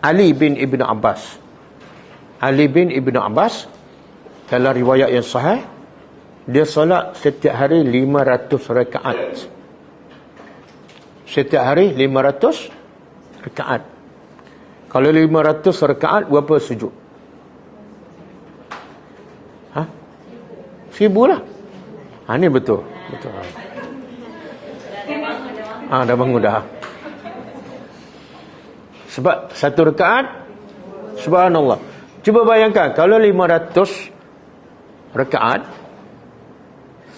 Ali bin Ibn Abbas. Ali bin Ibn Abbas dalam riwayat yang sahih dia solat setiap hari 500 rakaat. Setiap hari 500 rakaat. Kalau 500 rakaat berapa sujud? Ha? Seribu lah. Ha, ni betul. Betul. Ha, dah bangun dah. Sebab satu rakaat subhanallah. Cuba bayangkan kalau 500 rakaat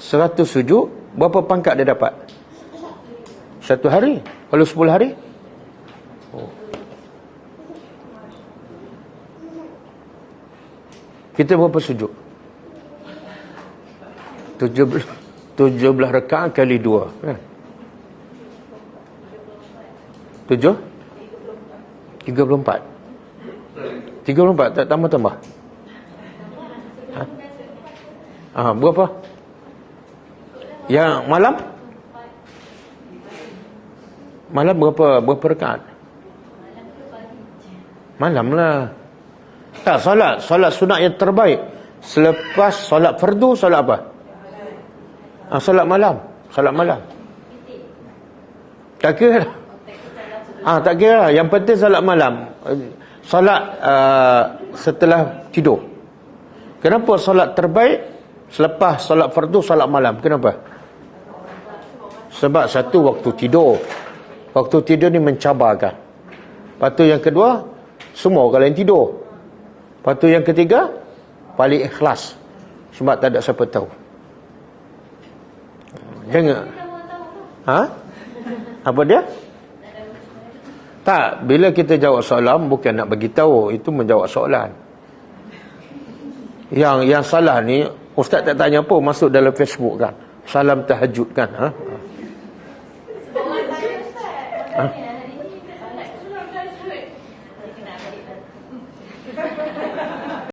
100 sujud berapa pangkat dia dapat? Satu hari. Kalau 10 hari? Oh. Kita berapa sujud? 17 17 rakaat kali 2 kan? 7 34 34 tak tambah-tambah ha? ha, berapa yang malam? Malam berapa berapa rakaat? Malam lah. Tak solat. Solat sunat yang terbaik. Selepas solat fardu solat apa? Ha, solat malam. Solat malam. Tak kira lah Ah tak kira lah. Yang penting solat malam. Solat uh, setelah tidur. Kenapa solat terbaik selepas solat fardu solat malam? Kenapa? Sebab satu waktu tidur. Waktu tidur ni mencabarkan. Lepas tu yang kedua, semua orang lain tidur. Lepas tu yang ketiga, paling ikhlas. Sebab tak ada siapa tahu. Jangan. Ha? Apa dia? Tak, bila kita jawab soalan bukan nak bagi tahu, itu menjawab soalan. Yang yang salah ni ustaz tak tanya apa masuk dalam Facebook kan. Salam tahajud kan, ha? ha?